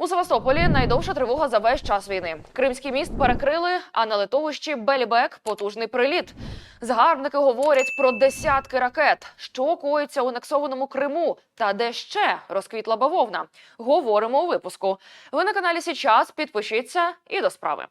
У Севастополі найдовша тривога за весь час війни. Кримський міст перекрили, а на литовищі Белібек потужний приліт. Згарбники говорять про десятки ракет, що коїться у анексованому Криму, та де ще розквітла бавовна. Говоримо у випуску. Ви на каналі Січас. Підпишіться і до справи.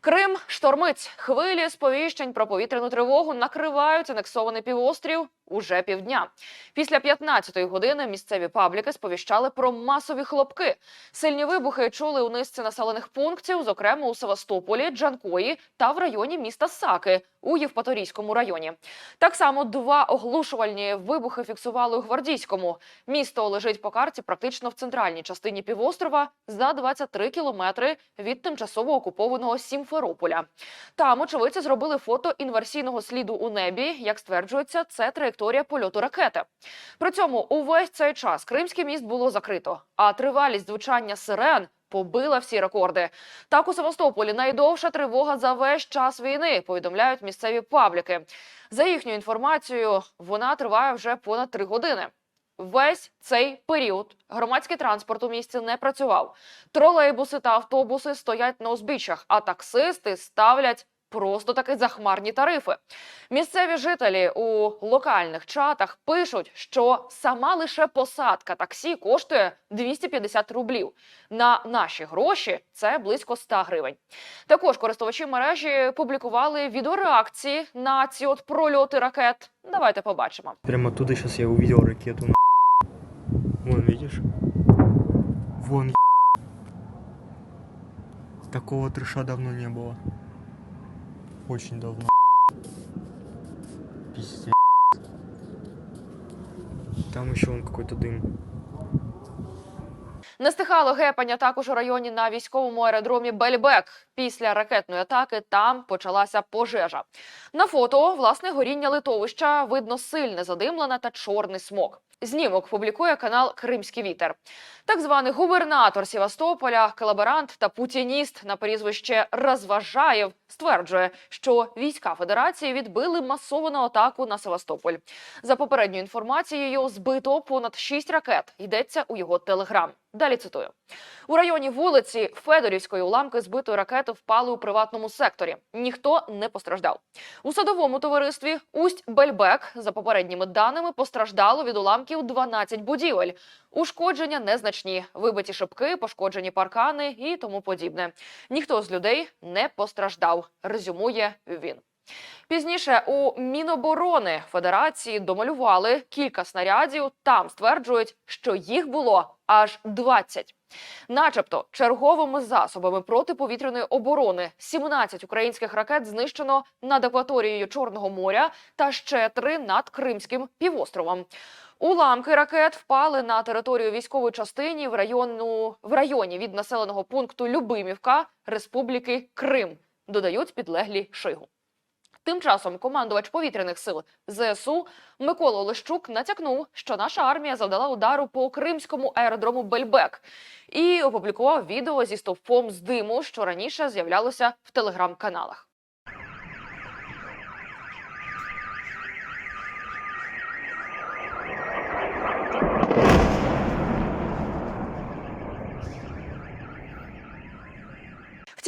Крим штормить. Хвилі сповіщень про повітряну тривогу накривають анексований півострів уже півдня. Після 15-ї години місцеві пабліки сповіщали про масові хлопки. Сильні вибухи чули у низці населених пунктів, зокрема у Севастополі, Джанкої та в районі міста Саки у Євпаторійському районі. Так само два оглушувальні вибухи фіксували у Гвардійському. Місто лежить по карті практично в центральній частині півострова за 23 кілометри від тимчасово окупованого Сімферополя. Там очевидці зробили фото інверсійного сліду у небі. Як стверджується, це траєкторія польоту ракети. При цьому увесь цей час Кримський міст було закрито, а тривалість звучання сирен. Побила всі рекорди. Так у Севастополі найдовша тривога за весь час війни. Повідомляють місцеві пабліки. За їхньою інформацією, вона триває вже понад три години. Весь цей період громадський транспорт у місті не працював. Тролейбуси та автобуси стоять на узбіччях, а таксисти ставлять просто таки захмарні тарифи. Місцеві жителі у локальних чатах пишуть, що сама лише посадка таксі коштує 250 рублів. На наші гроші це близько 100 гривень. Також користувачі мережі публікували відеореакції на ці от прольоти ракет. Давайте побачимо. Прямо оттуда сейчас я увидел ракету. Вон, видишь? Вон, Такого трэша давно не было. Очень давно. Пиздец. Там еще он какой-то дым. Не стихало гепання також у районі на військовому аеродромі Бельбек. Після ракетної атаки там почалася пожежа. На фото власне горіння литовища видно сильне задимлене та чорний смок. Знімок публікує канал Кримський вітер. Так званий губернатор Севастополя, колаборант та путініст на прізвище Розважаєв стверджує, що війська Федерації відбили масовану атаку на Севастополь. За попередньою інформацією, збито понад 6 ракет. Йдеться у його телеграм. Далі цитую. У районі вулиці Федорівської уламки збитої ракети впали у приватному секторі. Ніхто не постраждав. У садовому товаристві Усть Бельбек, за попередніми даними, постраждало від уламків 12 будівель. Ушкодження незначні, вибиті шибки, пошкоджені паркани і тому подібне. Ніхто з людей не постраждав. Резюмує він. Пізніше у Міноборони Федерації домалювали кілька снарядів. Там стверджують, що їх було аж 20. Начебто, черговими засобами протиповітряної оборони 17 українських ракет знищено над акваторією Чорного моря та ще три над Кримським півостровом. Уламки ракет впали на територію військової частини в району в районі від населеного пункту Любимівка Республіки Крим. Додають підлеглі Шигу. Тим часом командувач повітряних сил ЗСУ Микола Олещук натякнув, що наша армія завдала удару по кримському аеродрому Бельбек і опублікував відео зі стовпом з диму, що раніше з'являлося в телеграм-каналах.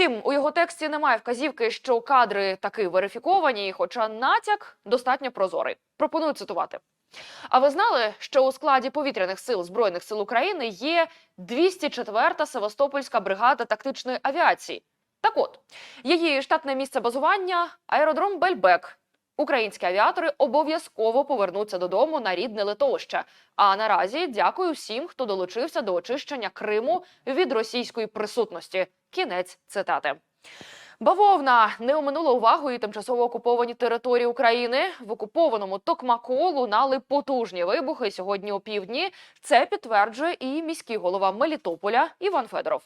Втім, у його тексті немає вказівки, що кадри таки верифіковані, хоча натяк достатньо прозорий. Пропоную цитувати. А ви знали, що у складі повітряних сил збройних сил України є 204-та Севастопольська бригада тактичної авіації? Так от, її штатне місце базування аеродром Бельбек. Українські авіатори обов'язково повернуться додому на рідне литовище. А наразі дякую всім, хто долучився до очищення Криму від російської присутності. Кінець цитати. Бавовна не оминула увагу і тимчасово окуповані території України. В окупованому Токмаку лунали потужні вибухи сьогодні опівдні. Це підтверджує і міський голова Мелітополя Іван Федоров.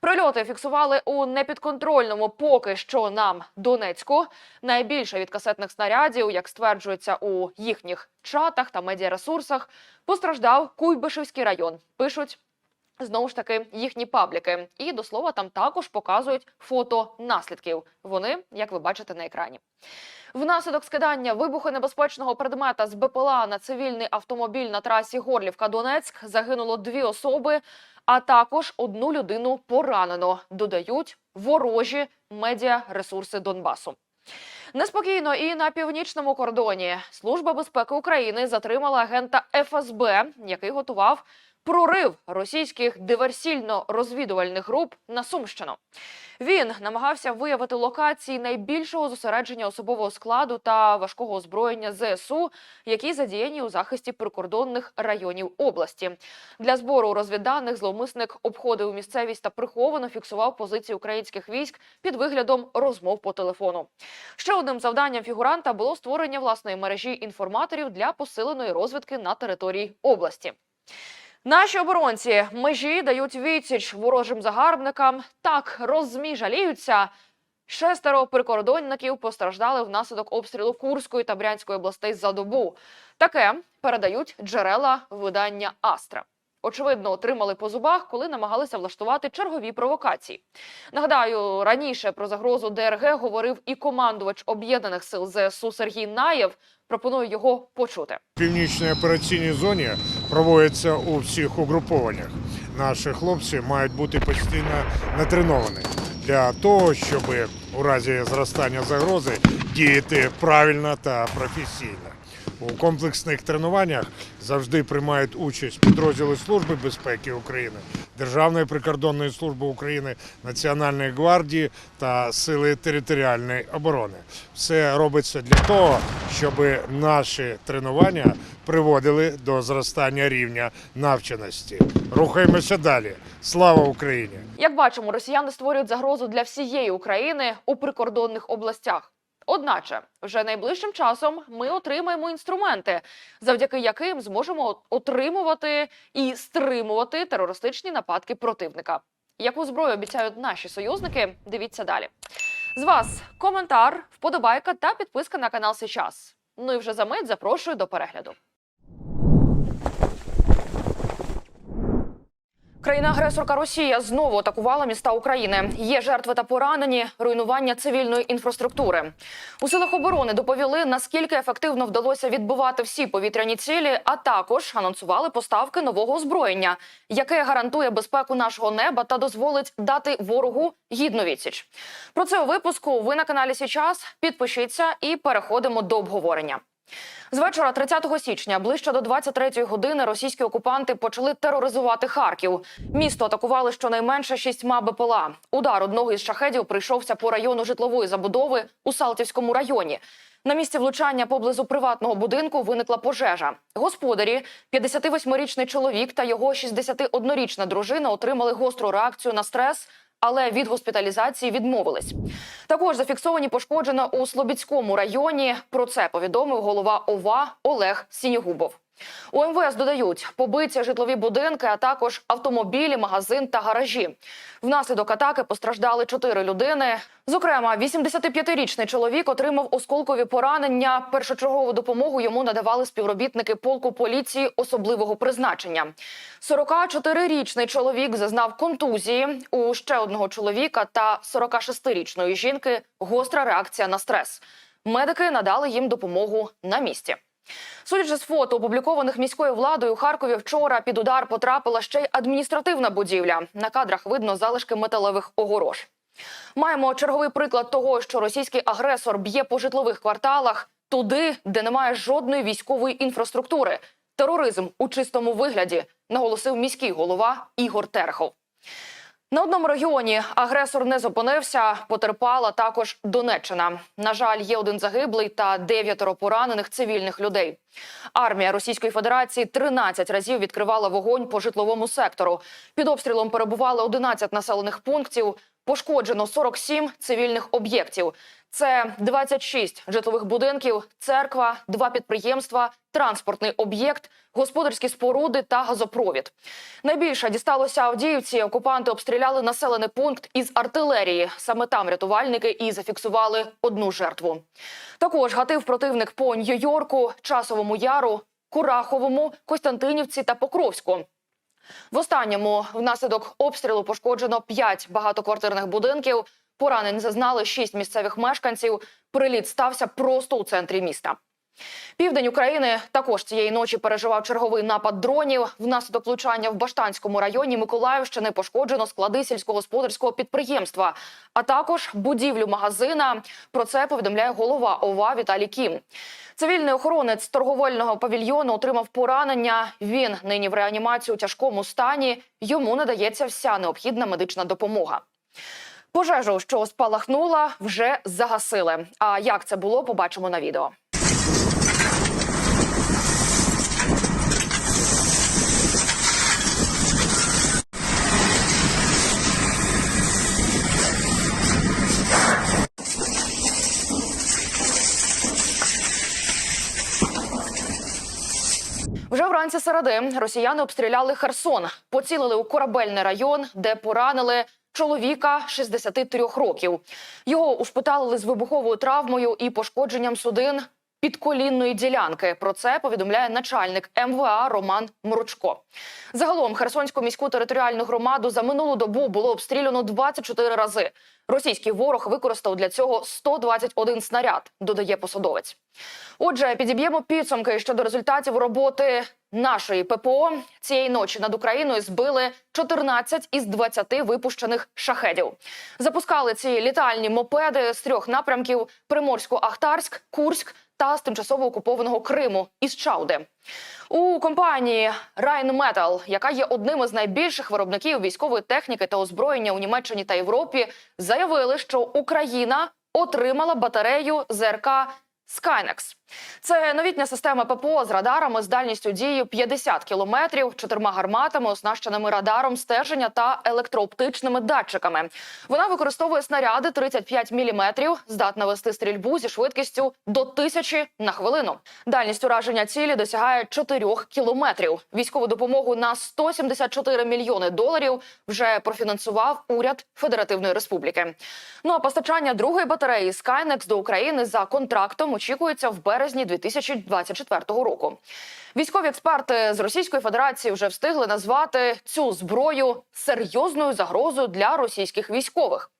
Прильоти фіксували у непідконтрольному поки що нам Донецьку. Найбільше від касетних снарядів, як стверджується у їхніх чатах та медіаресурсах, постраждав Куйбишевський район. Пишуть Знову ж таки, їхні пабліки, і до слова там також показують фото наслідків. Вони, як ви бачите на екрані. Внаслідок скидання вибухонебезпечного предмета з БПЛА на цивільний автомобіль на трасі Горлівка-Донецьк загинуло дві особи, а також одну людину поранено. Додають ворожі медіаресурси Донбасу. Неспокійно і на північному кордоні Служба безпеки України затримала агента ФСБ, який готував прорив російських диверсійно-розвідувальних груп на Сумщину. Він намагався виявити локації найбільшого зосередження особового складу та важкого озброєння ЗСУ, які задіяні у захисті прикордонних районів області. Для збору розвідданих зловмисник обходив місцевість та приховано фіксував позиції українських військ під виглядом розмов по телефону. Ще одним завданням фігуранта було створення власної мережі інформаторів для посиленої розвідки на території області. Наші оборонці межі дають відсіч ворожим загарбникам. Так розмі жаліються. Шестеро прикордонників постраждали внаслідок обстрілу Курської та Брянської областей за добу. Таке передають джерела видання Астра. Очевидно, отримали по зубах, коли намагалися влаштувати чергові провокації. Нагадаю, раніше про загрозу ДРГ говорив і командувач об'єднаних сил ЗСУ Сергій Наєв. Пропоную його почути. Північній операційній зоні проводяться у всіх угрупованнях. Наші хлопці мають бути постійно натреновані для того, щоб у разі зростання загрози діяти правильно та професійно. У комплексних тренуваннях завжди приймають участь підрозділи Служби безпеки України, Державної прикордонної служби України, Національної гвардії та Сили територіальної оборони. Все робиться для того, щоб наші тренування приводили до зростання рівня навченості. Рухаємося далі. Слава Україні! Як бачимо, росіяни створюють загрозу для всієї України у прикордонних областях. Одначе, вже найближчим часом ми отримаємо інструменти, завдяки яким зможемо отримувати і стримувати терористичні нападки противника. Яку зброю обіцяють наші союзники? Дивіться далі. З вас коментар, вподобайка та підписка на канал Сейчас. Ну і вже за мить запрошую до перегляду. Країна-агресорка Росія знову атакувала міста України. Є жертви та поранені, руйнування цивільної інфраструктури. У силах оборони доповіли, наскільки ефективно вдалося відбивати всі повітряні цілі, а також анонсували поставки нового озброєння, яке гарантує безпеку нашого неба та дозволить дати ворогу гідну відсіч. Про це у випуску ви на каналі Січас. Підпишіться і переходимо до обговорення. З вечора 30 січня, ближче до 23-ї години, російські окупанти почали тероризувати Харків. Місто атакували щонайменше шістьма БПЛА. Удар одного із шахедів прийшовся по району житлової забудови у Салтівському районі. На місці влучання поблизу приватного будинку виникла пожежа. Господарі, 58-річний чоловік та його 61-річна дружина отримали гостру реакцію на стрес, але від госпіталізації відмовились. Також зафіксовані пошкоджено у Слобідському районі. Про це повідомив голова ОВА Олег Сінігубов. У МВС додають побиті житлові будинки, а також автомобілі, магазин та гаражі. Внаслідок атаки постраждали чотири людини. Зокрема, 85-річний чоловік отримав осколкові поранення. Першочергову допомогу йому надавали співробітники полку поліції особливого призначення. 44-річний чоловік зазнав контузії. У ще одного чоловіка та 46-річної жінки гостра реакція на стрес. Медики надали їм допомогу на місці. Судячи з фото, опублікованих міською владою у Харкові вчора під удар потрапила ще й адміністративна будівля. На кадрах видно залишки металевих огорож. Маємо черговий приклад того, що російський агресор б'є по житлових кварталах туди, де немає жодної військової інфраструктури. Тероризм у чистому вигляді, наголосив міський голова Ігор Терехов. На одному регіоні агресор не зупинився. Потерпала також Донеччина. На жаль, є один загиблий та дев'ятеро поранених цивільних людей. Армія Російської Федерації 13 разів відкривала вогонь по житловому сектору. Під обстрілом перебували 11 населених пунктів. Пошкоджено 47 цивільних об'єктів. Це 26 житлових будинків, церква, два підприємства, транспортний об'єкт, господарські споруди та газопровід. Найбільше дісталося Авдіївці. Окупанти обстріляли населений пункт із артилерії. Саме там рятувальники і зафіксували одну жертву. Також гатив противник по Нью-Йорку, Часовому Яру, Кураховому, Костянтинівці та Покровську. В останньому внаслідок обстрілу пошкоджено 5 багатоквартирних будинків. Поранень зазнали шість місцевих мешканців. Приліт стався просто у центрі міста. Південь України також цієї ночі переживав черговий напад дронів. Внаслідок влучання в Баштанському районі Миколаївщини пошкоджено склади сільськогосподарського підприємства, а також будівлю магазина. Про це повідомляє голова ОВА Віталій Кім. Цивільний охоронець торговельного павільйону отримав поранення. Він нині в реанімації у тяжкому стані. Йому надається вся необхідна медична допомога. Пожежу, що спалахнула, вже загасили. А як це було, побачимо на відео. Вже вранці середи росіяни обстріляли Херсон, поцілили у корабельний район, де поранили чоловіка 63 років. Його ушпиталили з вибуховою травмою і пошкодженням судин підколінної ділянки. Про це повідомляє начальник МВА Роман Мручко. Загалом Херсонську міську територіальну громаду за минулу добу було обстріляно 24 рази. Російський ворог використав для цього 121 снаряд, додає посадовець. Отже, підіб'ємо підсумки щодо результатів роботи нашої ППО. Цієї ночі над Україною збили 14 із 20 випущених шахедів. Запускали ці літальні мопеди з трьох напрямків: Приморсько-Ахтарськ, Курськ та з тимчасово окупованого Криму із Чауди. У компанії Rheinmetall, яка є одним із найбільших виробників військової техніки та озброєння у Німеччині та Європі, заявили, що Україна отримала батарею ЗРК Skynex. Це новітня система ППО з радарами з дальністю дії 50 кілометрів, чотирма гарматами, оснащеними радаром стеження та електрооптичними датчиками. Вона використовує снаряди 35 мм, здатна вести стрільбу зі швидкістю до 1000 на хвилину. Дальність ураження цілі досягає 4 кілометрів. Військову допомогу на 174 мільйони доларів вже профінансував уряд Федеративної Республіки. Ну а постачання другої батареї Skynex до України за контрактом очікується в березні 2024 року. Військові експерти з Російської Федерації вже встигли назвати цю зброю серйозною загрозою для російських військових.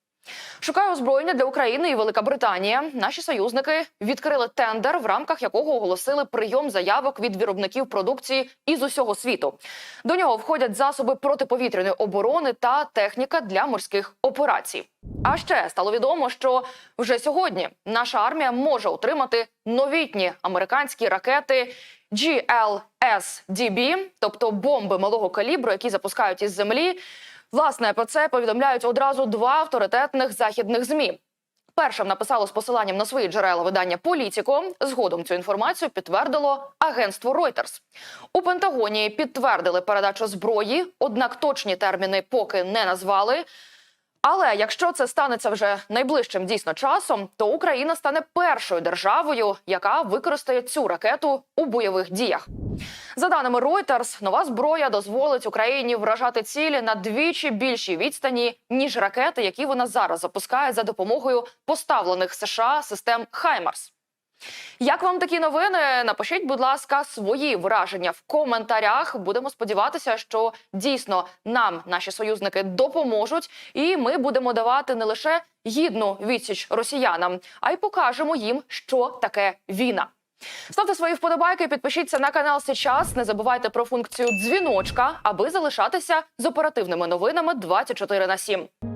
Шукає озброєння для України і Велика Британія. Наші союзники відкрили тендер, в рамках якого оголосили прийом заявок від виробників продукції із усього світу. До нього входять засоби протиповітряної оборони та техніка для морських операцій. А ще стало відомо, що вже сьогодні наша армія може отримати новітні американські ракети GLSDB, тобто бомби малого калібру, які запускають із землі. Власне, про це повідомляють одразу два авторитетних західних змі. Першим написало з посиланням на свої джерела видання Політіко. Згодом цю інформацію підтвердило агентство Reuters. У Пентагоні підтвердили передачу зброї, однак точні терміни поки не назвали. Але якщо це станеться вже найближчим дійсно часом, то Україна стане першою державою, яка використає цю ракету у бойових діях. За даними Reuters, нова зброя дозволить Україні вражати цілі на двічі більшій відстані ніж ракети, які вона зараз запускає за допомогою поставлених США систем Хаймарс. Як вам такі новини? Напишіть, будь ласка, свої враження в коментарях. Будемо сподіватися, що дійсно нам наші союзники допоможуть, і ми будемо давати не лише гідну відсіч росіянам, а й покажемо їм, що таке війна. Ставте свої вподобайки, підпишіться на канал Сейчас. Не забувайте про функцію дзвіночка, аби залишатися з оперативними новинами 24 на 7.